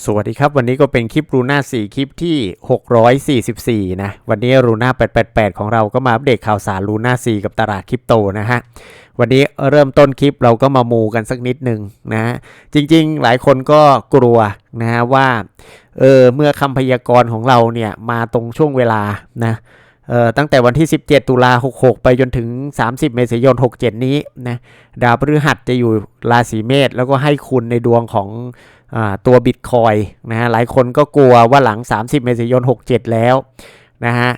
สวัสดีครับ วันนี้ก็เป็นคลิปรูน่า4คลิปที่ 644 นะ วันนี้รูน่า888 ของเราก็มาอัปเดตข่าวสารรูน่า4กับตลาดคริปโตนะฮะ วันนี้เริ่มต้นคลิปเราก็มามูกันสักนิดหนึ่งนะ จริงๆ หลายคนก็กลัวนะฮะว่าเออเมื่อคำพยากรณ์ของเราเนี่ยมาตรงช่วงเวลานะเออตั้งแต่วันที่ 17 ตุลา 66 ไปจนถึง 30 เมษายน 67 นี้นะดาวพฤหัสจะอยู่ราศีเมษแล้วก็ให้คุณในดวงของ ตัวบิตคอยนะฮะหลายคนก็กลัวว่าหลัง 30 เมษายน 67 แล้วนะฮะ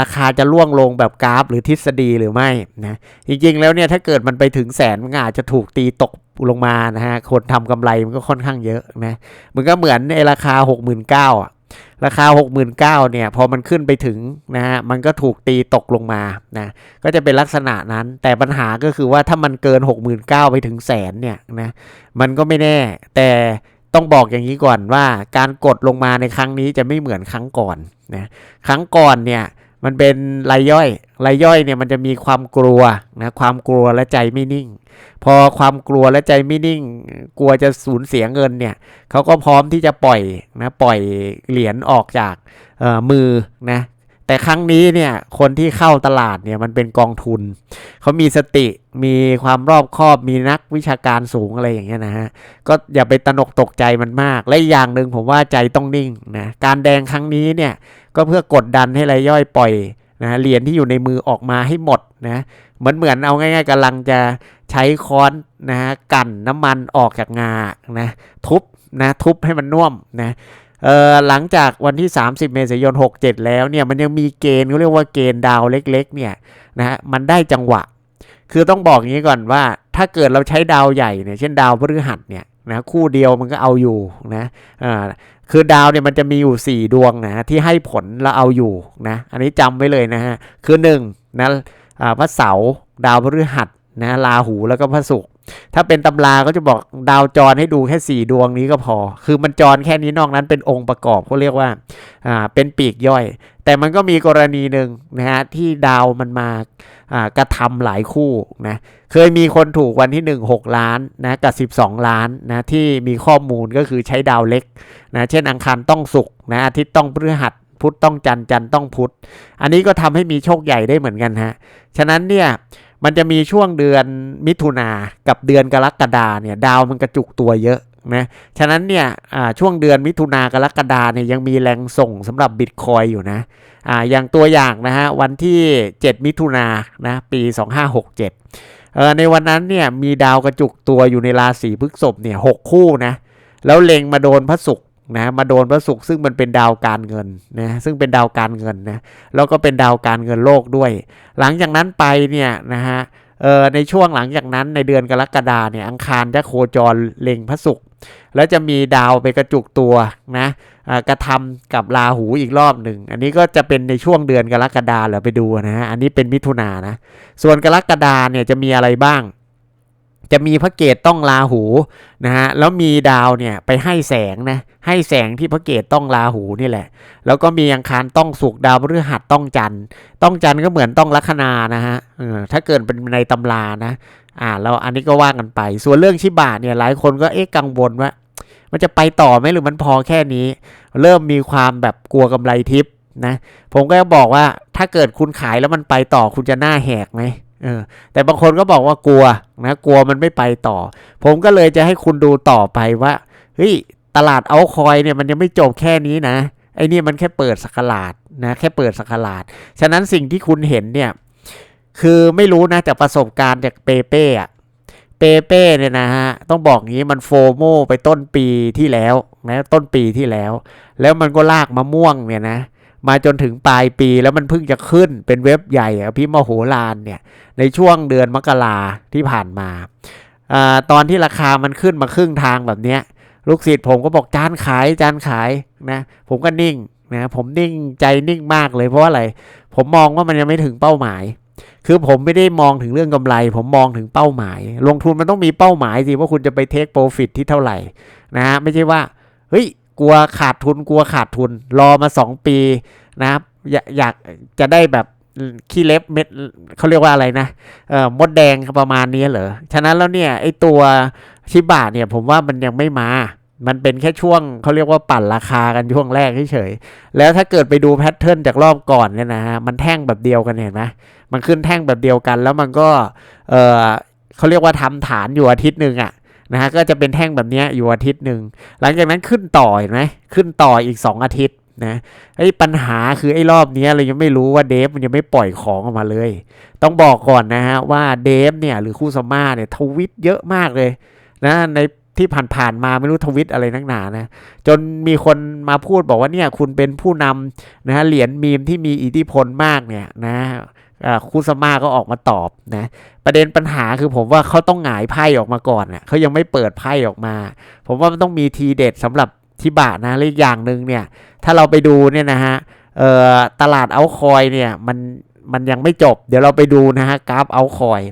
ราคาจะล่วงลงแบบกราฟหรือทฤษฎีหรือไม่นะจริงๆแล้วเนี่ยถ้าเกิดมันไปถึงแสนมันอาจจะถูกตีตกลงมานะฮะคนทำกำไรมันก็ค่อนข้างเยอะนะมันก็เหมือนไอราคา 69,000อะ ราคา 69,000เนี่ยพอมันขึ้นไปถึงนะฮะมันก็ถูกตีตกลงมานะก็จะเป็นลักษณะนั้น แต่ปัญหาก็คือว่าถ้ามันเกิน 69,000ไปถึงแสนเนี่ยนะมันก็ไม่แน่ แต่ต้องบอกอย่างนี้ก่อนว่าการกดลงมาในครั้งนี้จะไม่เหมือนครั้งก่อนนะครั้งก่อนเนี่ย มันเป็นรายย่อยรายย่อยเนี่ยมันจะมีความกลัวนะความกลัวและใจไม่นิ่ง พอความกลัวและใจไม่นิ่ง กลัวจะสูญเสียเงินเนี่ยเขาก็พร้อมที่จะปล่อยนะปล่อยเหรียญออกจากมือนะแต่ครั้งนี้เนี่ยคนที่เข้าตลาดเนี่ยมันเป็นกองทุน เขามีสติมีความรอบคอบมีนักวิชาการสูงอะไรอย่างเงี้ยนะฮะก็อย่าไปตนกตกใจมันมาก และอย่างหนึ่งผมว่าใจต้องนิ่งนะการแดงครั้งนี้เนี่ย ก็เพื่อกดดันให้รายย่อยปล่อยนะเหรียญที่อยู่ในมือออกมาให้หมดนะเหมือนเหมือนเอาง่ายๆกำลังจะใช้ค้อนนะฮะกั่นน้ำมันออกจากงานะทุบนะทุบให้มันน่วมนะเอ่อหลังจากวันที่ 30 เมษายน 67 แล้วเนี่ยมันยังมีเกณฑ์เขาเรียกว่าเกณฑ์ดาวเล็กๆเนี่ยนะฮะมันได้จังหวะ คือต้องบอกอย่างนี้ก่อนว่า ถ้าเกิดเราใช้ดาวใหญ่เนี่ยเช่นดาวพฤหัสเนี่ยนะคู่เดียวมันก็เอาอยู่นะอ่า คือดาวเนี่ยมันจะมีอยู่ 4 ดวงนะที่ให้ผลเราเอาอยู่นะอันนี้จำไว้เลยนะฮะคือ1นะอ่าพระเสาร์ดาวพฤหัสนะราหูแล้วก็พระศุกร์ถ้าเป็นตำราก็จะบอกดาวจรให้ดูแค่ 4 ดวงนี้ก็พอ คือมันจรแค่นี้นอกนั้นเป็นองค์ประกอบเขาเรียกว่าอ่าเป็นปีกย่อย แต่มันก็มีกรณีหนึ่งนะฮะที่ดาวมันมากระทำหลายคู่นะเคยมีคนถูกวันที่ 1 6 ล้านนะกับ 12 ล้านนะที่มีข้อมูลก็คือใช้ดาวเล็กนะเช่นอังคารต้องศุกนะอาทิตย์ต้องพฤหัสพุธต้องจันทร์จันทร์ต้องพุธอันนี้ก็ทำให้มีโชคใหญ่ได้เหมือนกันฮะฉะนั้นเนี่ยมันจะมีช่วงเดือนมิถุนากับเดือนกรกฎาเนี่ยดาวมันกระจุกตัวเยอะ นะฉะนั้นเนี่ยช่วงเดือนมิถุนากรกฎาเนี่ยยังมีแรงส่งสำหรับบิตคอยอยู่นะอ่าอย่างตัวอย่างนะฮะวันที่ 7 มิถุนานะปี 2567เออในวันนั้นเนี่ยมีดาวกระจุกตัวอยู่ในราศีพฤษภเนี่ยหกคู่นะแล้วเล็งมาโดนพระศุกร์นะมาโดนพระศุกร์ซึ่งมันเป็นดาวการเงินนะซึ่งเป็นดาวการเงินนะแล้วก็เป็นดาวการเงินโลกด้วย หลังจากนั้นไปเนี่ยนะฮะเออในช่วงหลังจากนั้นในเดือนกรกฎาเนี่ยอังคารจะโคจรเล็งพระศุกร์ แล้วจะมีดาวไปกระจุกตัวนะกระทำกับราหูอีกรอบหนึ่ง อันนี้ก็จะเป็นในช่วงเดือนกรกฎาเหรอไปดูนะฮะ อันนี้เป็นมิถุนายนนะ ส่วนกรกฎาเนี่ยจะมีอะไรบ้าง จะมีพระเกตต้องราหูนะฮะแล้วมีดาวเนี่ยไปให้แสงนะให้แสงที่พระเกตต้องราหูนี่แหละ แล้วก็มีอังคารต้องสุกดาวพฤหัสต้องจันทร์ต้องจันทร์ก็เหมือนต้องลัคนานะฮะถ้าเกิดเป็นในตำรานะอ่าแล้วอันนี้ก็ว่ากันไป ส่วนเรื่องชิบะเนี่ยหลายคนก็เอ๊ะกังวลว่า มันจะไปต่อไหมหรือมันพอแค่นี้ เริ่มมีความแบบกลัวกำไรทิปนะ ผมก็จะบอกว่าถ้าเกิดคุณขายแล้วมันไปต่อคุณจะหน้าแหกไหม เออแต่บางคนก็บอกว่ากลัวนะกลัวมันไม่ไปต่อ ผมก็เลยจะให้คุณดูต่อไปว่าเฮ้ยตลาดเอาคอยเนี่ยมันยังไม่จบแค่นี้นะไอ้นี่มันแค่เปิดสกราดนะแค่เปิดสกราด ฉะนั้นสิ่งที่คุณเห็นเนี่ยคือไม่รู้นะจากประสบการณ์จากเปเป้อะเปเป้เนี่ยนะฮะต้องบอกงี้มันโฟโมไปต้นปีที่แล้วนะต้นปีที่แล้ว แล้วมันก็ลากมะม่วงเนี่ยนะ มาจนถึงปลายปีแล้วมันเพิ่งจะขึ้นเป็นเว็บใหญ่อะพี่มโหฬารเนี่ยในช่วงเดือนมกราที่ผ่านมาอตอนที่ราคามันขึ้นมาครึ่งทางแบบเนี้ยลูกศิษย์ผมก็บอกจานขายจานขายนะผมก็นิ่งนะผมนิ่งใจนิ่งมากเลยเพราะอะไรผมมองว่ามันยังไม่ถึงเป้าหมาย คือผมไม่ได้มองถึงเรื่องกำไร ผมมองถึงเป้าหมาย ลงทุนมันต้องมีเป้าหมายสิว่าคุณจะไปเทคโปรฟิตที่เท่าไหร่นะฮะไม่ใช่ว่าเฮ้ย กลัวขาดทุนกลัวขาดทุน รอมา 2 ปีนะครับ อยากอยากจะได้แบบขี้เล็บเม็ดเขาเรียกว่าอะไรนะเอ่อมดแดงประมาณนี้เหรอฉะนั้นแล้วเนี่ยไอตัวชิบะเนี่ยผมว่ามันยังไม่มา มันเป็นแค่ช่วงเขาเรียกว่าปั่นราคากันช่วงแรกเฉยๆแล้วถ้าเกิดไปดูแพทเทิร์นจากรอบก่อนเนี่ยนะฮะมันแท่งแบบเดียวกันเห็นไหมมันขึ้นแท่งแบบเดียวกัน แล้วมันก็เออเขาเรียกว่าทำฐานอยู่อาทิตย์หนึ่งอะ นะฮะก็จะเป็นแท่งแบบนี้อยู่อาทิตย์หนึ่งหลังจากนั้นขึ้นต่อเห็นไหมขึ้นต่ออีก 2 อาทิตย์นะไอ้ปัญหาคือไอ้รอบนี้เรายังไม่รู้ว่าเดฟมันยังไม่ปล่อยของออกมาเลย ต้องบอกก่อนนะฮะว่าเดฟเนี่ยหรือคูซาม่าเนี่ยทวิตเยอะมากเลยนะในที่ผ่านๆมาไม่รู้ทวิตอะไรนักหนานะ จนมีคนมาพูดบอกว่าเนี่ยคุณเป็นผู้นำนะฮะเหรียญมีมที่มีอิทธิพลมากเนี่ยนะ คูซาม่าก็ออกมาตอบนะ ประเด็นปัญหาคือผมว่าเขาต้องหงายไพ่ออกมาก่อนเน่ยเขายังไม่เปิดไพ่ออกมา ผมว่ามันต้องมีทีเด็ดสำหรับทิบะนะและอีกอย่างหนึ่งเนี่ย ถ้าเราไปดูเนี่ยนะฮะตลาดเอาคอยเนี่ยมัน มันยังไม่จบ เดี๋ยวเราไปดูนะฮะกราฟเอาคอย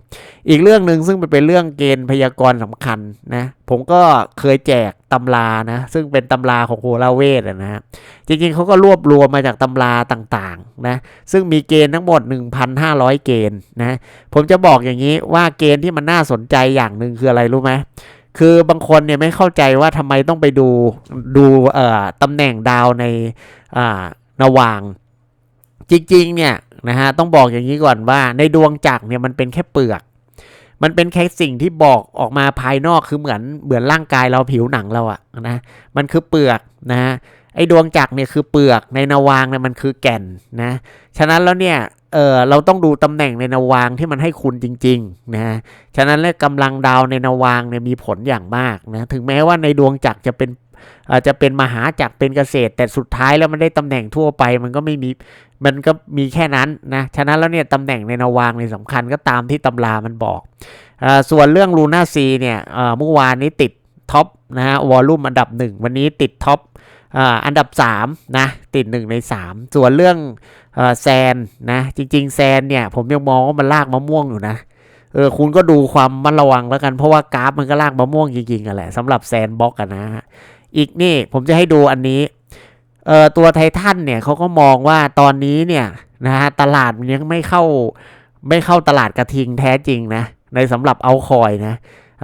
อีกเรื่องหนึ่งซึ่งเป็นเรื่องเกณฑ์พยากรณ์สำคัญนะ ผมก็เคยแจกตำรานะ ซึ่งเป็นตำราของโฮลาเวทอะนะฮะจริงๆเขาก็รวบรวมมาจากตำราต่างๆนะซึ่งมีเกณฑ์ทั้งหมด 1,500 เกณฑ์นะผมจะบอกอย่างนี้ว่าเกณฑ์ที่มันน่าสนใจอย่างหนึ่งคืออะไรรู้ไหมคือบางคนเนี่ยไม่เข้าใจว่าทำไมต้องไปดูดูตำแหน่งดาวในอ่านวาง จริงๆเนี่ย นะฮะต้องบอกอย่างนี้ก่อนว่าในดวงจักรเนี่ยมันเป็นแค่เปลือก มันเป็นแค่สิ่งที่บอกออกมาภายนอกคือเหมือนเหมือนร่างกายเราผิวหนังเราอะนะมันคือเปลือกนะฮะไอ้ดวงจักรเนี่ยคือเปลือกในนาวางเนี่ยมันคือแก่นนะฉะนั้นแล้วเนี่ยเออเราต้องดูตำแหน่งในนาวางที่มันให้คุณจริงๆนะฉะนั้นแล้วกำลังดาวในนาวางเนี่ยมีผลอย่างมากนะถึงแม้ว่าในดวงจักรจะเป็น อาจจะเป็นมหาจักรเป็นเกษตร แต่สุดท้ายแล้วมันได้ตำแหน่งทั่วไป มันก็ไม่มีมันก็มีแค่นั้นนะฉะนั้นแล้วเนี่ยตำแหน่งในนวางในสำคัญก็ตามที่ตำรามันบอกอส่วนเรื่องลูน่าซีเนี่ยเมื่อวานนี้ติดท็อปนะฮะวอลลุ่มอันดับ 1 วันนี้ติดท็อปอันดับ3นะติด 1 ใน 3 ส่วนเรื่องอแซนนะจริง ๆ แซนเนี่ยผมยังมองว่ามันลากมะม่วงอยู่นะเออคุณก็ดูความมันระวังแล้วกันเพราะว่ากราฟมันก็ลากมะม่วงจริงๆกันแหละสำหรับแซนบ็อกกันนะ อีกนี่ผมจะให้ดูอันนี้เอ่อตัวไททันเนี่ยเขาก็มองว่าตอนนี้เนี่ยนะฮะตลาดมันยังไม่เข้าไม่เข้าตลาดกระทิงแท้จริงนะในสำหรับเอาคอยนะ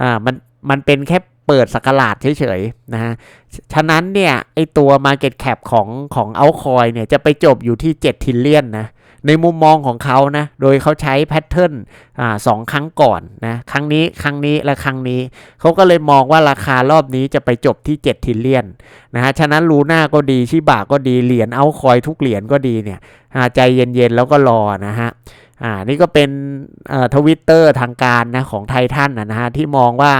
อ่ามันมันเป็นแค่เปิดสกราชเฉยๆนะฮะ ฉะนั้นเนี่ยไอตัว Market Cap ของของเอาคอยเนี่ยจะไปจบอยู่ที่ 7 ทิลเลียนนะ ในมุมมองของเขานะ โดยเขาใช้แพทเทิร์นสองครั้งก่อนนะ ครั้งนี้ ครั้งนี้ และครั้งนี้ เขาก็เลยมองว่าราคารอบนี้จะไปจบที่ 7 ทิลเลียนนะฮะ ฉะนั้นลูน่าก็ดี ชิบะก็ดี เหรียญเอาคอยทุกเหรียญก็ดีเนี่ยใจเย็นๆ แล้วก็รอนะฮะอ่านี่ก็เป็นทวิตเตอร์ทางการนะของไททันนะฮะที่มองว่า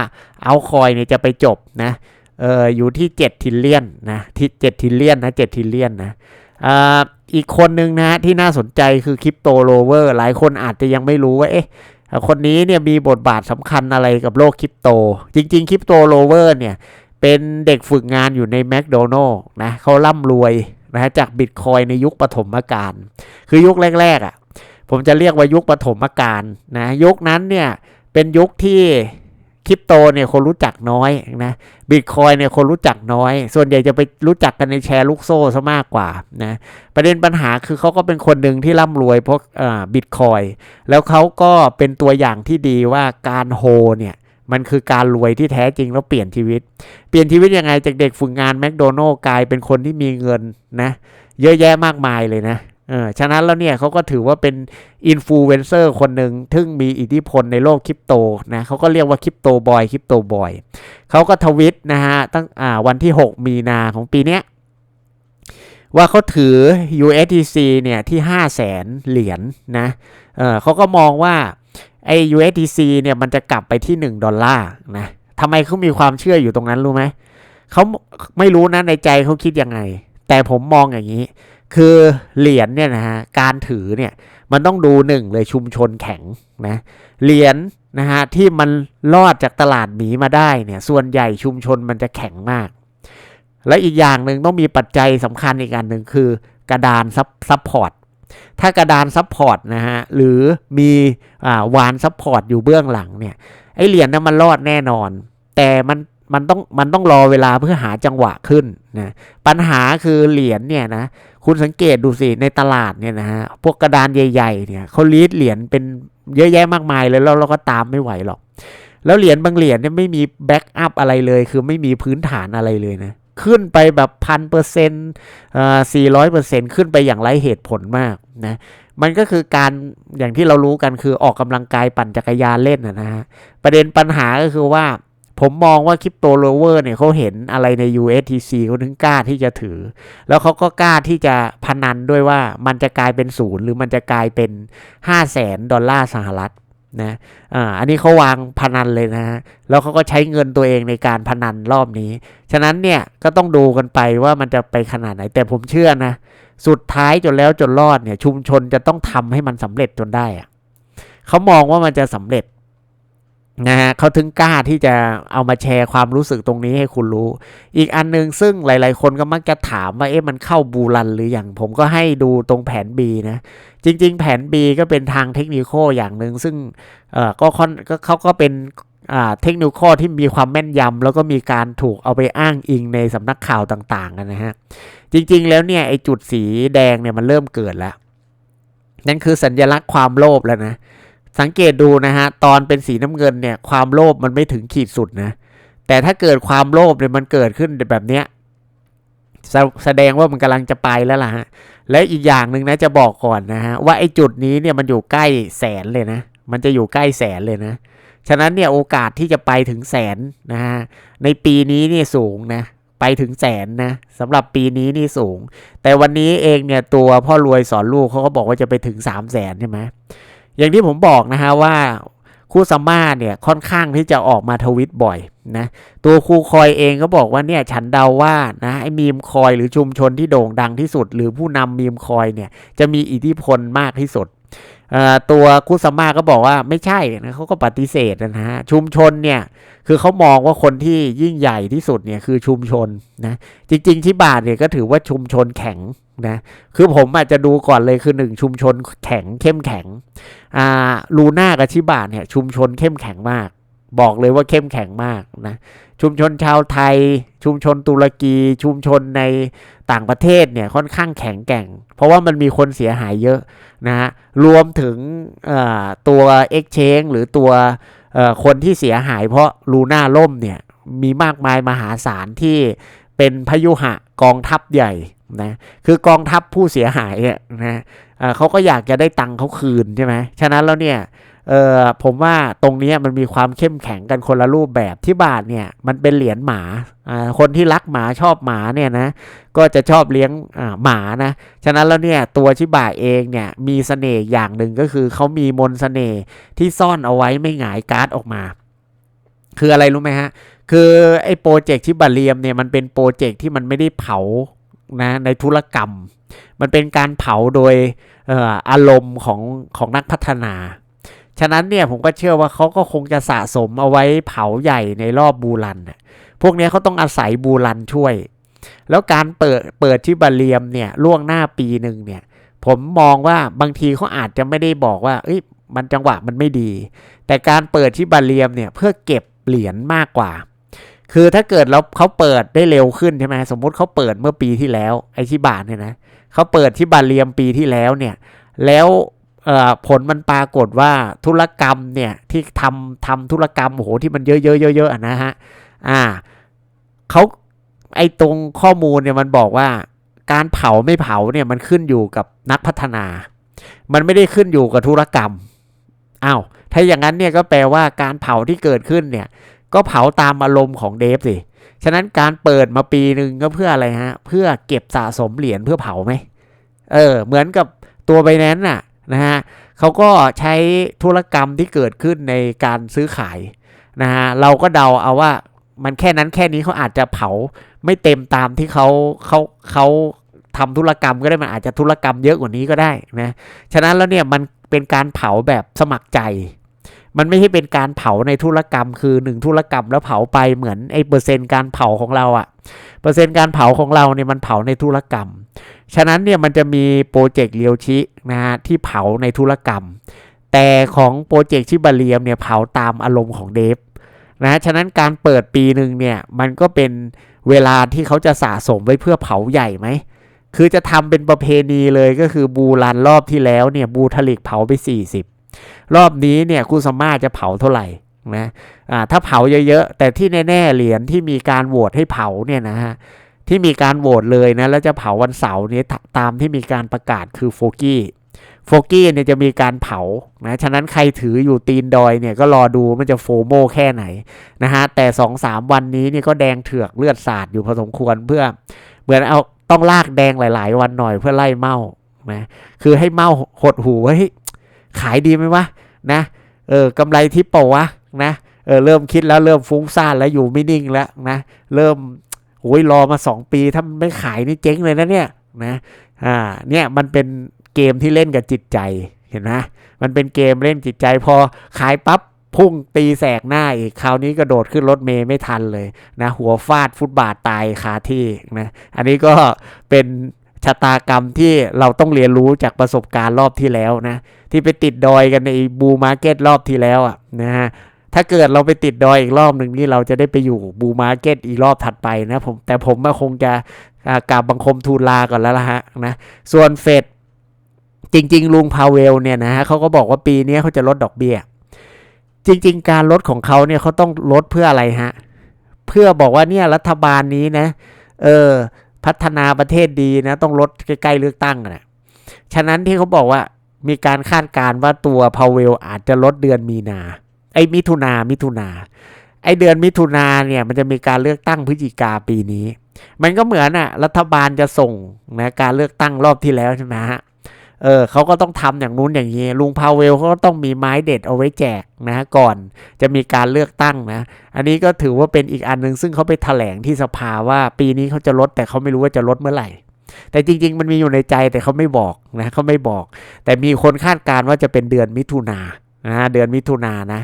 เอาคอยเนี่ยจะไปจบนะเอออยู่ที่ 7 ทิลเลียนนะที่7ทิลเลียนนะ7ทิลเลียนนะอ่า อีกคนนึงนะฮะที่น่าสนใจคือคริปโตโลเวอร์หลายคนอาจจะยังไม่รู้ว่าเอ๊ะคนนี้เนี่ยมีบทบาทสำคัญอะไรกับโลกคริปโต จริงๆคริปโตโลเวอร์เนี่ยเป็นเด็กฝึกงานอยู่ในแม d โดนัลล์นะเขาร่ำรวยนะฮะจากบิตคอยในยุคปฐมกาลคือยุคแรกๆอะ่ะผมจะเรียกว่ายุคปฐมกาลนะยุคนั้นเนี่ยเป็นยุคที่ คริปโตเนี่ยคนรู้จักน้อยนะบิตคอยเนี่ยคนรู้จักน้อย ส่วนใหญ่จะไปรู้จักกันในแชร์ลูกโซ่ซะมากกว่านะประเด็นปัญหาคือเขาก็เป็นคนหนึ่งที่ร่ำรวยเพราะบิตคอยแล้วเขาก็เป็นตัวอย่างที่ดีว่าการโฮเนี่ยมันคือการรวยที่แท้จริงแล้วเปลี่ยนชีวิต เปลี่ยนชีวิตยังไงจากเด็กฝึกงานแมคโดนัลล์กลายเป็นคนที่มีเงินนะ เยอะแยะมากมายเลยนะ ออฉะนั้นแล้วเนี่ยเขาก็ถือว่าเป็นอินฟลูเอนเซอร์คนหนึ่งซึ่งมีอิทธิพลในโลกคริปโตนะเขาก็เรียกว่าคริปโตบอยคริปโตบอยเขาก็ทวิตนะฮะตั้งอ่าวันที่ 6 มีนาของปีเนี้ยว่าเขาถือ USDC เนี่ยที่ 5 0 0แสนเหรียญนนะเออเขาก็มองว่าไอ้ USDC เนี่ยมันจะกลับไปที่ 1 ดอลลาร์นะทำไมเขามีความเชื่ออยู่ตรงนั้นรู้ไหมเขาไม่รู้นะในใจเขาคิดยังไง แต่ผมมองอย่างนี้ คือเหรียญเนี่ยนะฮะการถือเนี่ยมันต้องดูหนึ่งเลยชุมชนแข็งนะเหรียญนะฮะที่มันรอดจากตลาดหมีมาได้เนี่ยส่วนใหญ่ชุมชนมันจะแข็งมาก และอีกอย่างหนึ่งต้องมีปัจจัยสำคัญอีกอันหนึ่งคือกระดานซับซับพอร์ตถ้ากระดานซับพอร์ตนะฮะหรือมีอ่าวานซับพอร์ตอยู่เบื้องหลังเนี่ยไอเหรียญนั้นมันรอดแน่นอน แต่มันมันต้องมันต้องรอเวลาเพื่อหาจังหวะขึ้นนะปัญหาคือเหรียญเนี่ยนะ คุณสังเกตดูสิในตลาดเนี่ยนะฮะพวกกระดานใหญ่ๆเนี่ยเขาลีดเหรียญเป็นเยอะแยะมากมายเลยแล้วเราก็ตามไม่ไหวหรอก แล้วเหรียญบางเหรียญเนี่ยไม่มีแบ็กอัพอะไรเลย คือไม่มีพื้นฐานอะไรเลยนะขึ้นไปแบบพันเปอร์เซ็นต์สี่ร้อยเปอร์เซ็นต์ขึ้นไปอย่างไรเหตุผลมากนะมันก็คือการอย่างที่เรารู้กันคือออกกำลังกายปั่นจักรยานเล่นนะฮะประเด็นปัญหาก็คือว่า ผมมองว่าคริปโตโลเวอร์เนี่ยเขาเห็นอะไรใน USTC เขาถึงกล้าที่จะถือ แล้วเขาก็กล้าที่จะพนันด้วยว่ามันจะกลายเป็นศูนย์หรือมันจะกลายเป็น 5 0 0แสนดอลลาร์สหรัฐนะอ่าอันนี้เขาวางพนันเลยนะฮะแล้วเขาก็ใช้เงินตัวเองในการพนันรอบนี้ ฉะนั้นเนี่ยก็ต้องดูกันไปว่ามันจะไปขนาดไหน แต่ผมเชื่อนะ สุดท้ายจนแล้วจนรอดเนี่ยชุมชนจะต้องทำให้มันสำเร็จจนได้อะเขามองว่ามันจะสำเร็จ นะฮะเขาถึงกล้าที่จะเอามาแชร์ความรู้สึกตรงนี้ให้คุณรู้ อีกอันนึงซึ่งหลาย ๆ คนก็มักจะถามว่าเอ๊ะมันเข้าบูรันหรืออยังผมก็ให้ดูตรงแผน B นะ จริง ๆ แผน B ก็เป็นทางเทคนิคอย่างหนึ่งซึ่งเอ่อก็ค่อนก็เขาก็เป็นเทคนิคที่มีความแม่นยำแล้วก็มีการถูกเอาไปอ้างอิงในสำนักข่าวต่างๆกันนะฮะ จริง ๆ แล้วเนี่ยไอจุดสีแดงเนี่ยมันเริ่มเกิดแล้ว นั่นคือสัญลักษณ์ความโลภแล้วนะ สังเกตดูนะฮะตอนเป็นสีน้ำเงินเนี่ยความโลภมันไม่ถึงขีดสุดนะแต่ถ้าเกิดความโลภเนี่ยมันเกิดขึ้นแบบเนี้ยแสแสดงว่ามันกำลังจะไปแล้วล่ะฮะและอีกอย่างหนึ่งนะจะบอกก่อนนะฮะว่าไอ้จุดนี้เนี่ยมันอยู่ใกล้แสนเลยนะ มันจะอยู่ใกล้แสนเลยนะ ฉะนั้นเนี่ยโอกาสที่จะไปถึงแสนนะฮะในปีนี้นี่สูงนะไปถึงแสนนะสำหรับปีนี้นี่สูง แต่วันนี้เองเนี่ยตัวพ่อรวยสอนลูกเขาก็บอกว่าจะไปถึง3 0 0แสนใช่ไหม อย่างที่ผมบอกนะฮะว่าคู่ซัมมาเนี่ยค่อนข้างที่จะออกมาทวิตบ่อยนะตัวครูคอยเองก็บอกว่าเนี่ยฉันเดาว่านะไอ้มีมคอยหรือชุมชนที่โด่งดังที่สุด หรือผู้นำมีมคอยเนี่ยจะมีอิทธิพลมากที่สุดตัวคุสมาก็บอกว่าไม่ใช่นะเขาก็ปฏิเสธนะฮะชุมชนเนี่ย คือเขามองว่าคนที่ยิ่งใหญ่ที่สุดเนี่ยคือชุมชนนะจริง ๆ ที่บาทเนี่ยก็ถือว่าชุมชนแข็งนะคือผมอาจจะดูก่อนเลยคือหนึ่งชุมชนแข็งเข้มแข็งอ่าลูน่ากับชิบาเนี่ยชุมชนเข้มแข็งมาก บอกเลยว่าเข้มแข็งมากนะชุมชนชาวไทย ชุมชนตุรกี ชุมชนในต่างประเทศเนี่ยค่อนข้างแข็งแกร่ง เพราะว่ามันมีคนเสียหายเยอะนะฮะรวมถึงตัว Exchange หรือตัว คนที่เสียหายเพราะลูน่าล่มเนี่ยมีมากมายมหาศาลที่เป็นพยุหะกองทัพใหญ่นะคือกองทัพผู้เสียหายเนี่ยนะเขาก็อยากจะได้ตังค์เขาคืนใช่ไหมฉะนั้นแล้วเนี่ย เออผมว่าตรงนี้มันมีความเข้มแข็งกันคนละรูปแบบที่บาทเนี่ยมันเป็นเหรียญหมาคนที่รักหมาชอบหมาเนี่ยนะก็จะชอบเลี้ยงหมานะฉะนั้นแล้วเนี่ยตัวชิบะเองเนี่ยมีเสน่ห์อย่างหนึ่งก็คือเขามีมนเสน่ห์ที่ซ่อนเอาไว้ไม่หงายการ์ดออกมา คืออะไรรู้ไหมฮะ คือไอ้โปรเจกต์ชิบะเลียมเนี่ยมันเป็นโปรเจกต์ที่มันไม่ได้เผานะในธุรกรรม มันเป็นการเผาโดยอารมณ์ของของนักพัฒนา ฉะนั้นเนี่ยผมก็เชื่อว่าเขาก็คงจะสะสมเอาไว้เผาใหญ่ในรอบบูรันพวกนี้เขาต้องอาศัยบูรันช่วย แล้วการเปิดเปิดที่บาเลียมเนี่ยล่วงหน้าปีหนึ่งเนี่ย ผมมองว่าบางทีเขาอาจจะไม่ได้บอกว่า เอ้ยมันจังหวะมันไม่ดี แต่การเปิดที่บาเลียมเนี่ยเพื่อเก็บเหรียญมากกว่า คือถ้าเกิดเราเขาเปิดได้เร็วขึ้นใช่ไหมสมมุติเขาเปิดเมื่อปีที่แล้วไอที่บาทเนี่ยนะเขาเปิดที่บาเลียมปีที่แล้วเนี่ย แล้ว ผลมันปรากฏว่าธุรกรรมเนี่ยที่ทำทำธุรกรรมโอ้โหที่มันเยอะๆเยอะๆนะฮะอ่าเขาไอตรงข้อมูลเนี่ยมันบอกว่าการเผาไม่เผาเนี่ยมันขึ้นอยู่กับนักพัฒนา มันไม่ได้ขึ้นอยู่กับธุรกรรมอ้าวถ้าอย่างนั้นเนี่ยก็แปลว่าการเผาที่เกิดขึ้นเนี่ยก็เผาตามอารมณ์ของเดฟสิฉะนั้นการเปิดมาปีหนึ่งก็เพื่ออะไรฮะ เพื่อเก็บสะสมเหรียญเพื่อเผาไหมเออ เหมือนกับตัวไบแนนน่ะ นะฮะเขาก็ใช้ธุรกรรมที่เกิดขึ้นในการซื้อขายนะฮะเราก็เดาเอาว่ามันแค่นั้นแค่นี้เขาอาจจะเผาไม่เต็มตามที่เขาเขาเขาทำธุรกรรมก็ได้มันอาจจะธุรกรรมเยอะกว่านี้ก็ได้นะฉะนั้นแล้วเนี่ยมันเป็นการเผาแบบสมัครใจ มันไม่ใช่เป็นการเผาในธุรกรรม คือหนึ่งธุรกรรมแล้วเผาไปเหมือนไอ้เปอร์เซ็นต์การเผาของเราอะเปอร์เซ็นต์การเผาของเราเนี่ยมันเผาในธุรกรรม ฉะนั้นเนี่ยมันจะมีโปรเจกต์เลียวชินะฮะที่เผาในธุรกรรม แต่ของโปรเจกต์ชิบาเลียมเนี่ยเผาตามอารมณ์ของเดฟนะฉะนั้นการเปิดปีหนึ่งเนี่ยมันก็เป็นเวลาที่เขาจะสะสมไว้เพื่อเผาใหญ่ไหมคือจะทำเป็นประเพณีเลยก็คือบูรันรอบที่แล้วเนี่ยบูทลิกเผาไป 40 รอบนี้เนี่ยคุสมาจะเผาเท่าไหร่นะอ่าถ้าเผาเยอะๆ แต่ที่แน่ๆเหรียญที่มีการโหวตให้เผาเนี่ยนะฮะ ที่มีการโหวตเลยนะแล้วจะเผาวันเสาร์นี้ตามที่มีการประกาศคือโฟกี้โฟกี้เนี่ยจะมีการเผานะฉะนั้นใครถืออยู่ตีนดอยเนี่ยก็รอดูมันจะโฟโมแค่ไหนนะฮะแต่2อสามวันนี้เนี่ยก็แดงเถือกเลือดสาดอยู่พอสมควรเพื่อเหมือนเอาต้องลากแดงหลาย ๆ วันหน่อยเพื่อไล่เมานะคือให้เมาหดหูว่าเฮ้ยขายดีไหมวะนะเออกำไรทิปเปล่าวะนะเออเริ่มคิดแล้วเริ่มฟุ้งซ่านแล้วอยู่ไม่นิ่งแล้วนะเริ่ม โอ้ยรอมา 2 ปีถ้าไม่ขายนี่เจ๊งเลยนะเนี่ยนะอ่าเนี่ยมันเป็นเกมที่เล่นกับจิตใจเห็นไหมมันเป็นเกมเล่นจิตใจพอขายปั๊บพุ่งตีแสกหน้าอีกคราวนี้กระโดดขึ้นรถเมย์ไม่ทันเลยนะหัวฟาดฟุตบาทตายคาที่นะอันนี้ก็เป็นชะตากรรมที่เราต้องเรียนรู้จากประสบการณ์รอบที่แล้วนะที่ไปติดดอยกันในบูมาร์เก็ตรอบที่แล้วอะนะฮะ ถ้าเกิดเราไปติดดอยอีกรอบหนึ่งนี่เราจะได้ไปอยู่บูมาร์เก็ตอีกรอบถัดไปนะผมแต่ผมคงจะกราบบังคมทูลลาก่อนแล้วละฮะนะส่วนเฟดจริง ๆ ลุงพาเวลเนี่ยนะฮะเขาก็บอกว่าปีนี้เขาจะลดดอกเบี้ย จริง ๆ การลดของเขาเนี่ยเขาต้องลดเพื่ออะไรฮะ เพื่อบอกว่าเนี่ยรัฐบาลนี้นะ เออพัฒนาประเทศดีนะ ต้องลดใกล้ๆเลือกตั้งนะฉะนั้นที่เขาบอกว่ามีการคาดการณ์ว่าตัวพาเวลอาจจะลดเดือนมีนา อ้มิถุนามิถุนาไอ้เดือนมิถุนาเนี่ยมันจะมีการเลือกตั้งพฤศจิกาปีนี้ มันก็เหมือนอะรัฐบาลจะส่งนะการเลือกตั้งรอบที่แล้วใช่ไหมฮะเออเขาก็ต้องทำอย่างนู้นอย่างนี้ลุงพาเวลเขาก็ต้องมีไม้เด็ดเอาไว้แจกนะ ก่อนจะมีการเลือกตั้งนะ อันนี้ก็ถือว่าเป็นอีกอันหนึ่งซึ่งเขาไปแถลงที่สภาว่าปีนี้เขาจะลดแต่เขาไม่รู้ว่าจะลดเมื่อไหร่ แต่จริง ๆ มันมีอยู่ในใจแต่เขาไม่บอกนะเขาไม่บอก แต่มีคนคาดการณ์ว่าจะเป็นเดือนมิถุนา นะเดือนมิถุนานะ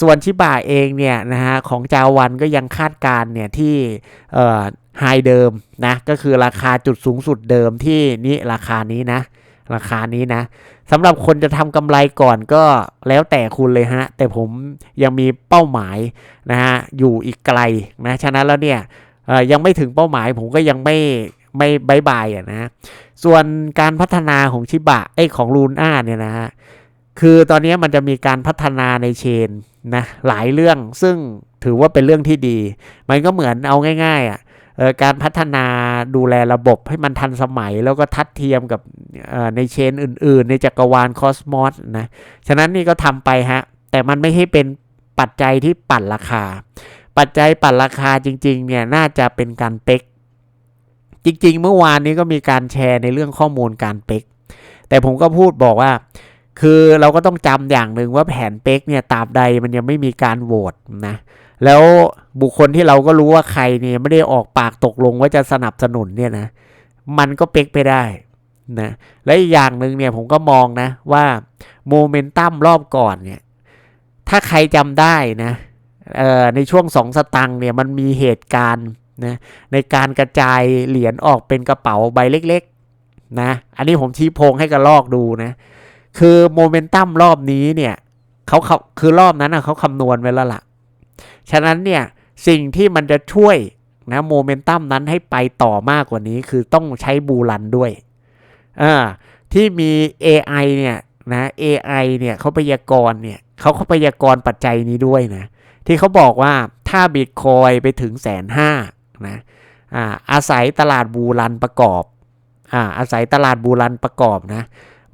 ส่วนชิบะเองเนี่ยนะฮะของจาวันก็ยังคาดการณ์เนี่ยที่ไฮเดิมนะก็คือราคาจุดสูงสุดเดิมที่นี่ราคานี้นะราคานี้นะสำหรับคนจะทำกำไรก่อนก็แล้วแต่คุณเลยฮะ แต่ผมยังมีเป้าหมายนะฮะอยู่อีกไกลนะฉะนั้นแล้วเนี่ยยังไม่ถึงเป้าหมายผมก็ยังไม่ไม่บายบายอะนะส่วนการพัฒนาของชิบะไอของลูน่าเนี่ยนะฮะ คือตอนนี้มันจะมีการพัฒนาในเชนนะหลายเรื่องซึ่งถือว่าเป็นเรื่องที่ดี มันก็เหมือนเอาง่ายๆอะการพัฒนาดูแลระบบให้มันทันสมัยแล้วก็ทัดเทียมกับในเชนอื่น ๆ ในจักรวาลคอสมอสนะ ฉะนั้นนี่ก็ทำไปฮะ แต่มันไม่ให้เป็นปัจจัยที่ปั่นราคา ปัจจัยปั่นราคาจริง ๆ เนี่ยน่าจะเป็นการเป๊กจริง ๆ เมื่อวานนี้ก็มีการแชร์ในเรื่องข้อมูลการเป๊กแต่ผมก็พูดบอกว่า คือเราก็ต้องจำอย่างหนึ่งว่าแผนเป๊กเนี่ยตราบใดมันยังไม่มีการโหวตนะแล้วบุคคลที่เราก็รู้ว่าใครเนี่ยไม่ได้ออกปากตกลงว่าจะสนับสนุนเนี่ยนะมันก็เป๊กไปได้นะและอีกอย่างหนึ่งเนี่ยผมก็มองนะว่าโมเมนตัมรอบก่อนเนี่ยถ้าใครจำได้นะในช่วงสองสตังเนี่ยมันมีเหตุการณ์นะในการกระจายเหรียญออกเป็นกระเป๋าใบเล็กๆนะอันนี้ผมชี้โพงให้กระลอกดูนะ คือโมเมนตัมรอบนี้เนี่ยเขาเขาคือรอบนั้นนะเขาคำนวณไว้แล้วละ่ะ ฉะนั้นเนี่ยสิ่งที่มันจะช่วยนะโมเมนตัมนั้นให้ไปต่อมากกว่านี้คือต้องใช้บูรันด้วยอ่าที่มี AI เนี่ยนะ AI เนี่ยเขาพยากรณ์เนี่ยเขาเขาพยากรณ์ปัจจัยนี้ด้วยนะที่เขาบอกว่าถ้าบิตคอยไปถึงแสนห้านะอาอาศัยตลาดบูรันประกอบอาอาศัยตลาดบูรันประกอบนะ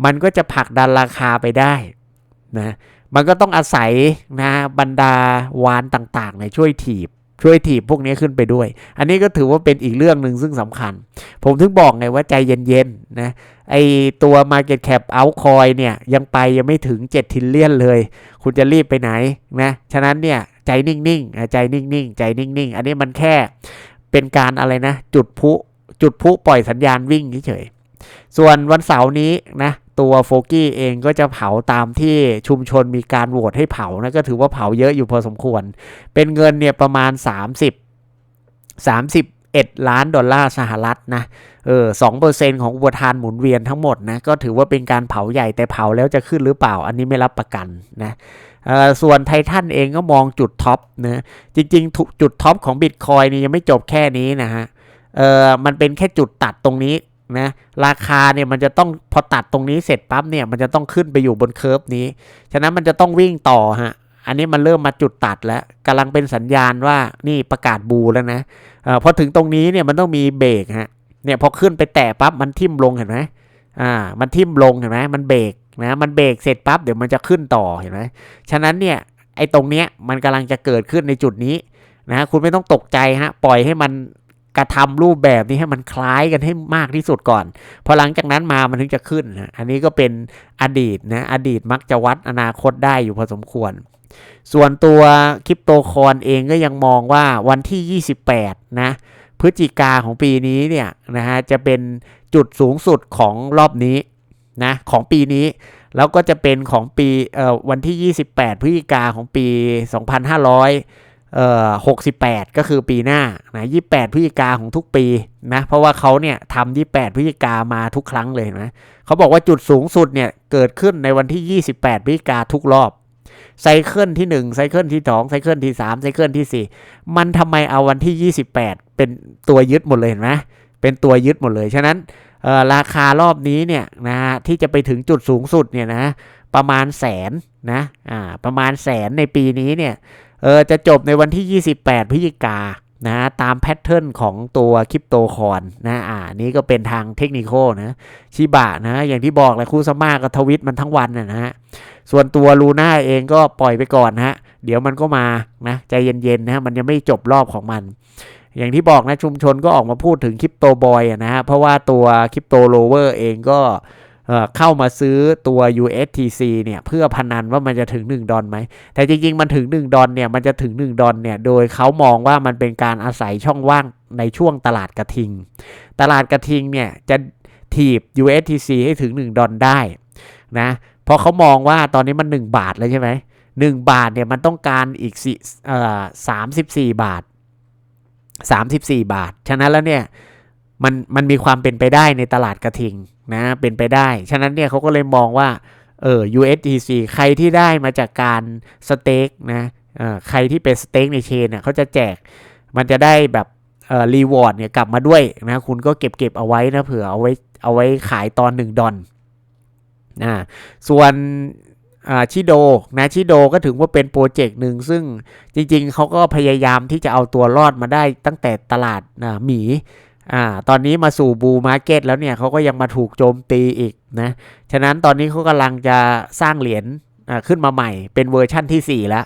มันก็จะผลักดันราคาไปได้นะมันก็ต้องอาศัยนะบรรดาวานต่างๆเนี่ยช่วยถีบช่วยถีบพวกนี้ขึ้นไปด้วย อันนี้ก็ถือว่าเป็นอีกเรื่องหนึ่งซึ่งสำคัญ ผมถึงบอกไงว่าใจเย็นๆนะไอตัว Market Cap Altcoin เนี่ยยังไปยังไม่ถึง 7 ทิลเลียนเลย คุณจะรีบไปไหนนะฉะนั้นเนี่ยใจนิ่งๆ ใจนิ่งๆ ใจนิ่งๆ อันนี้มันแค่เป็นการอะไรนะ จุดพุจุดพุปล่อยสัญญาณวิ่งเฉยๆส่วนวันเสาร์นี้นะ ตัวโฟกี้เองก็จะเผาตามที่ชุมชนมีการโหวตให้เผานะก็ถือว่าเผาเยอะอยู่พอสมควร เป็นเงินเนี่ยประมาณ 30 31 ล้านดอลลาร์สหรัฐนะเออสองเปอร์เซ็นของอุปทานหมุนเวียนทั้งหมดนะก็ถือว่าเป็นการเผาใหญ่แต่เผาแล้วจะขึ้นหรือเปล่า อันนี้ไม่รับประกันนะส่วนไททันเองก็มองจุดท็อปนะจริงๆ จุดท็อปของบิตคอยนี่ยังไม่จบแค่นี้นะฮะเออมันเป็นแค่จุดตัดตรงนี้ นะราคาเนี่ยมันจะต้องพอตัดตรงนี้เสร็จปั๊บเนี่ยมันจะต้องขึ้นไปอยู่บนเคอร์ฟนี้ ฉะนั้นมันจะต้องวิ่งต่อฮะอันนี้มันเริ่มมาจุดตัดแล้วกำลังเป็นสัญญาณว่านี่ประกาศบูแล้วนะเออพอถึงตรงนี้เนี่ยมันต้องมีเบรกฮะเนี่ยพอขึ้นไปแตะปั๊บมันทิ่มลงเห็นไหมอ่า มันทิ่มลงเห็นไหมมันเบรกนะมันเบรกเสร็จปั๊บเดี๋ยวมันจะขึ้นต่อเห็นไหมฉะนั้นเนี่ยไอ้ตรงเนี้ยมันกำลังจะเกิดขึ้นในจุดนี้นะคุณไม่ต้องตกใจฮะปล่อยให้มัน กระทำรูปแบบนี้ให้มันคล้ายกันให้มากที่สุดก่อน พอหลังจากนั้นมามันถึงจะขึ้นนะอันนี้ก็เป็นอดีตนะอดีตมักจะวัดอนาคตได้อยู่พอสมควร ส่วนตัวคริปโตคอนเองก็ยังมองว่าวันที่ 28 นะพฤศจิกาของปีนี้เนี่ยนะฮะจะเป็นจุดสูงสุดของรอบนี้นะของปีนี้แล้วก็จะเป็นของปีเอ่อวันที่ 28 พฤศจิกาของปี 2500 เอ่อ68 ก็คือปีหน้านะ28 พฤศจิกาของทุกปีนะ เพราะว่าเขาเนี่ยทำ28 พฤศจิกามาทุกครั้งเลยเห็นไหมเขาบอกว่าจุดสูงสุดเนี่ยเกิดขึ้นในวันที่ 28 พฤศจิกาทุกรอบไซเคิลที่1ไซเคิลที่2ไซเคิลที่3ไซเคิลที่4 มันทำไมเอาวันที่ 28 เป็นตัวยึดหมดเลยเห็นไหมเป็นตัวยึดหมดเลย ฉะนั้นเออราคารอบนี้เนี่ยนะที่จะไปถึงจุดสูงสุดเนี่ยนะประมาณแสนนะอ่าประมาณแสนในปีนี้เนี่ย เออจะจบในวันที่ 28 พฤศจิกานะตามแพทเทิร์นของตัวคริปโตคอนนะอ่านี่ก็เป็นทางเทคนิคนะชิบะนะ อย่างที่บอกแหละครูสมาก็ทวิตมันทั้งวันนะฮะส่วนตัวลูน่าเองก็ปล่อยไปก่อนนะฮะ เดี๋ยวมันก็มานะใจเย็นๆนะมันยังไม่จบรอบของมัน อย่างที่บอกนะชุมชนก็ออกมาพูดถึงคริปโตบอยนะฮะเพราะว่าตัวคริปโตโลเวอร์เองก็ เข้ามาซื้อตัว USTC เนี่ยเพื่อพนันว่ามันจะถึง 1 ดอลไหม แต่จริง ๆ มันถึง 1 ดอลเนี่ยมันจะถึง 1 ดอลเนี่ยโดยเขามองว่ามันเป็นการอาศัยช่องว่างในช่วงตลาดกระทิง ตลาดกระทิงเนี่ยจะถีบ USTC ให้ถึง 1 ดอลได้นะเพราะเขามองว่าตอนนี้มัน 1 บาทแล้วใช่ไหมหนึ่งบาทเนี่ยมันต้องการอีกสี่สามสิบสี่บาท 34 บาท ฉะนั้นแล้วเนี่ย มันมันมีความเป็นไปได้ในตลาดกระทิงนะเป็นไปได้ ฉะนั้นเนี่ยเขาก็เลยมองว่าเออ USDC ใครที่ได้มาจากการสเต็กนะเออใครที่เป็นสเต็กในเชนเนี่ยเขาจะแจกมันจะได้แบบเออรีวอร์ดเนี่ยกลับมาด้วยนะคุณก็เก็บเก็บเอาไว้นะเผื่อเอาไว้เอาไว้ขายตอน 1 ดอลนะส่วนชิโดนะชิโดก็ถือว่าเป็นโปรเจกต์หนึ่งซึ่งจริงๆเขาก็พยายามที่จะเอาตัวรอดมาได้ตั้งแต่ตลาดนะหมี อ่าตอนนี้มาสู่บูมาร์เก็ตแล้วเนี่ยเขาก็ยังมาถูกโจมตีอีกนะฉะนั้นตอนนี้เขากำลังจะสร้างเหรียญอ่าขึ้นมาใหม่เป็นเวอร์ชั่นที่ 4 แล้ว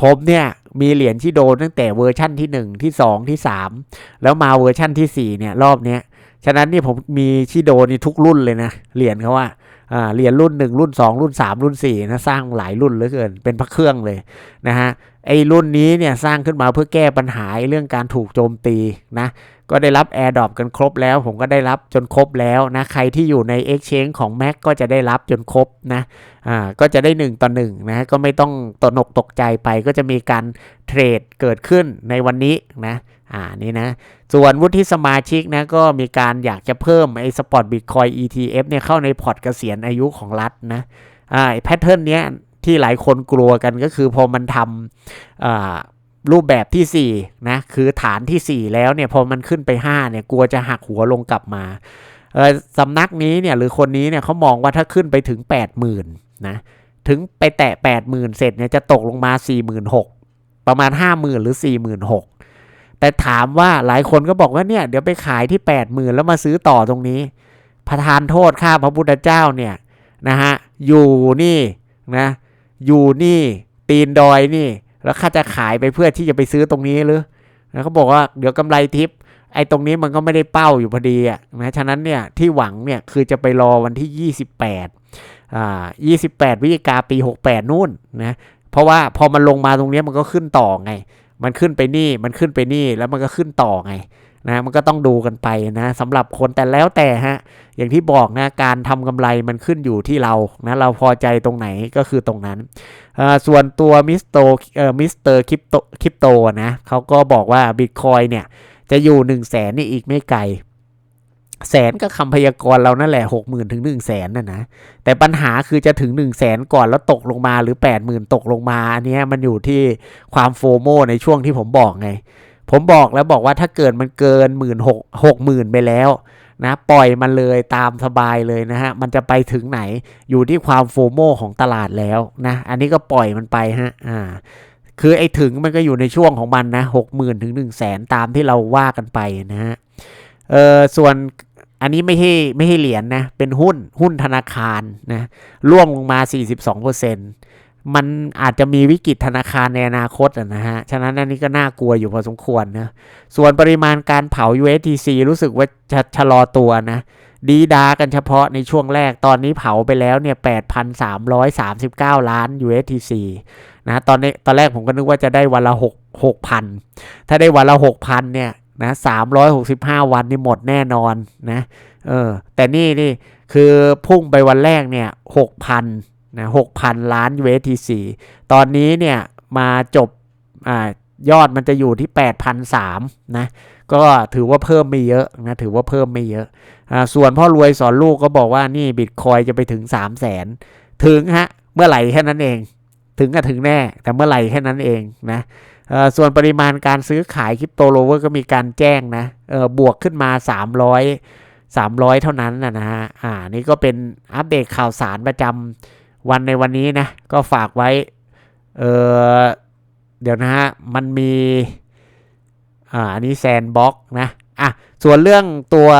ผมเนี่ยมีเหรียญที่โดนตั้งแต่เวอร์ชั่นที่ 1 ที่ 2 ที่ 3 แล้วมาเวอร์ชั่นทีสี่4 เนี่ยรอบเนี้ยฉะนั้นนี่ผมมีชิโดนี่ทุกรุ่นเลยนะเหรียญเขาว่าอ่าเหรียญรุ่น 1 รุ่น 2 รุ่น 3 รุ่น4นะสร้างหลายรุ่นเหลือเกินเป็นพระเครื่องเลยนะฮะไอ้รุ่นนี้เนี่ยสร้างขึ้นมาเพื่อแก้ปัญหาเรื่องการถูกโจมตีนะ ก็ได้รับ AirDrop กันครบแล้ว ผมก็ได้รับจนครบแล้วนะใครที่อยู่ใน Exchange ของ Mac ก็จะได้รับจนครบนะอ่าก็จะได้ 1 ต่อ1นะก็ไม่ต้องตกหนกตกใจไปก็จะมีการเทรดเกิดขึ้นในวันนี้นะอ่านี่นะส่วนวุฒิสมาชิกนะก็มีการอยากจะเพิ่มไอ้สปอร์ตบิตคอย ETF เนี่ยเข้าในพอร์ตเกษียณอายุของรัฐนะอ่าแพทเทิร์นเนี้ยที่หลายคนกลัวกันก็คือพอมันทำอ่า รูปแบบที่ 4 นะ คือฐานที่ 4 แล้วเนี่ย พอมันขึ้นไป 5 เนี่ย กลัวจะหักหัวลงกลับมาเออสำนักนี้เนี่ย หรือคนนี้เนี่ยเขามองว่าถ้าขึ้นไปถึง 80,000นะถึงไปแตะ 80,000 เสร็จเนี่ยจะตกลงมา 46,000 ประมาณ 50,000 หรือ 46,000 แต่ถามว่าหลายคนก็บอกว่าเนี่ย เดี๋ยวไปขายที่ 80,000 แล้วมาซื้อต่อตรงนี้ ประทานโทษข้าพระพุทธเจ้าเนี่ยนะฮะอยู่นี่นะอยู่นี่ตีนดอยนี่ แล้วข้าจะขายไปเพื่อที่จะไปซื้อตรงนี้หรือนะเขาบอกว่าเดี๋ยวกำไรทิป ไอ้ตรงนี้มันก็ไม่ได้เป้าอยู่พอดีอะนะฉะนั้นเนี่ยที่หวังเนี่ยคือจะไปรอวันที่ 28อ่า28วิจิกาปี 68 นู่นนะเพราะว่าพอมันลงมาตรงนี้มันก็ขึ้นต่อไง มันขึ้นไปนี่มันขึ้นไปนี่แล้วมันก็ขึ้นต่อไง นะมันก็ต้องดูกันไปนะสำหรับคนแต่แล้วแต่ฮะอย่างที่บอกนะการทำกำไรมันขึ้นอยู่ที่เรานะเราพอใจตรงไหนก็คือตรงนั้นส่วนตัวมิสโตเอ่อมิสเตอร์คริปโตคริปโตนะเขาก็บอกว่าบิตคอยเนี่ยจะอยู่1นึ่งแสนนี่อีกไม่ไกลแสนก็คำพยากรณ์เรานั่นแหละหกหมื่นถึงหนึ่งแสนนะนะแต่ปัญหาคือจะถึง1นึ่งแสนก่อนแล้วตกลงมาหรือ8ปดหมื่นตกลงมาอันนี้มันอยู่ที่ความโฟโมในช่วงที่ผมบอกไง ผมบอกแล้วบอกว่าถ้าเกิดมันเกินหมื่นหกหกหมื่นไปแล้วนะปล่อยมันเลยตามสบายเลยนะฮะ มันจะไปถึงไหนอยู่ที่ความโฟโมของตลาดแล้วนะ อันนี้ก็ปล่อยมันไปฮะอ่าคือไอ้ถึงมันก็อยู่ในช่วงของมันนะหกหมื่นถึงหนึ่งแสนตามที่เราว่ากันไปนะฮะเออส่วนอันนี้ไม่ใช่ไม่ใช่เหรียญนะ เป็นหุ้นหุ้นธนาคารนะร่วงลงมา 42% มันอาจจะมีวิกฤตธนาคารในอนาคตนะฮะ ฉะนั้นอันนี้ก็น่ากลัวอยู่พอสมควรนะ ส่วนปริมาณการเผา USTC รู้สึกว่าจะชะลอตัวนะ ดีดากันเฉพาะในช่วงแรก ตอนนี้เผาไปแล้วเนี่ย 8,339 ล้าน USTC นะตอนนี้ตอนแรกผมก็นึกว่าจะได้วันละ6 6,000 ถ้าได้วันละ 6,000 เนี่ยนะ365วันนี่หมดแน่นอนนะ เออ แต่นี่นี่คือพุ่งไปวันแรกเนี่ย6,000นะ6,000ล้าน USTC ตอนนี้เนี่ยมาจบอ่ายอดมันจะอยู่ที่ 8,003นะก็ถือว่าเพิ่มไม่เยอะนะถือว่าเพิ่มไม่เยอะอ่าส่วนพ่อรวยสอนลูกก็บอกว่านี่บิตคอยจะไปถึง 3 0 0แสนถึงฮะเมื่อไหร่แค่นั้นเอง ถึงก็ถึงแน่ แต่เมื่อไหร่แค่นั้นเองนะส่วนปริมาณการซื้อขายคริปโตโลเวอร์ก็มีการแจ้งนะบวกขึ้นมา 300 300 เท่านั้นนะนะฮะอ่านี่ก็เป็นอัปเดตข่าวสารประจำ วันในวันนี้นะก็ฝากไว้เออเดี๋ยวนะฮะมันมีอ่าอันนี้แซนบ็อกนะอะส่วนเรื่องตัว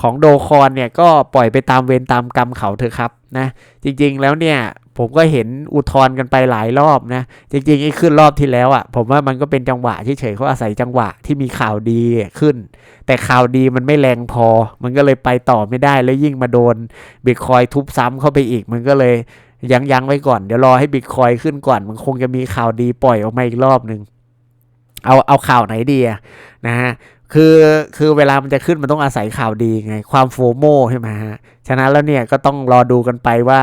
ของโดคอนเนี่ยก็ปล่อยไปตามเวรตามกรรมเขาเถอะครับนะจริงๆแล้วเนี่ยผมก็เห็นอุทธรณ์กันไปหลายรอบนะ จริงๆไอ้ขึ้นรอบที่แล้วอะ่ะ ผมว่ามันก็เป็นจังหวะเฉยๆเขาอาศัยจังหวะที่มีข่าวดีขึ้น แต่ข่าวดีมันไม่แรงพอ มันก็เลยไปต่อไม่ได้แล้วยิ่งมาโดนบิตคอยทุบซ้ำเข้าไปอีก มันก็เลย ยังยังไว้ก่อน เดี๋ยวรอให้บิตคอยขึ้นก่อน มันคงจะมีข่าวดีปล่อยออกมาอีกรอบหนึ่งเอาเอาข่าวไหนดีนะฮะคือคือเวลามันจะขึ้นมันต้องอาศัยข่าวดีไง ความโฟโมใช่ไหมฮะฉะนั้นแล้วเนี่ยก็ต้องรอดูกันไปว่า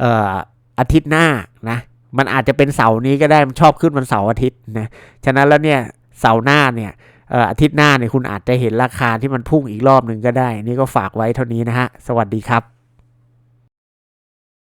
เอ่ออาทิตย์หน้านะมันอาจจะเป็นเสาร์นี้ก็ได้มันชอบขึ้นวันเสาร์อาทิตย์นะฉะนั้นแล้วเนี่ยเสาร์หน้าเนี่ยเอ่ออาทิตย์หน้าเนี่ยคุณอาจจะเห็นราคาที่มันพุ่งอีกรอบหนึ่งก็ได้ นี่ก็ฝากไว้เท่านี้นะฮะ สวัสดีครับ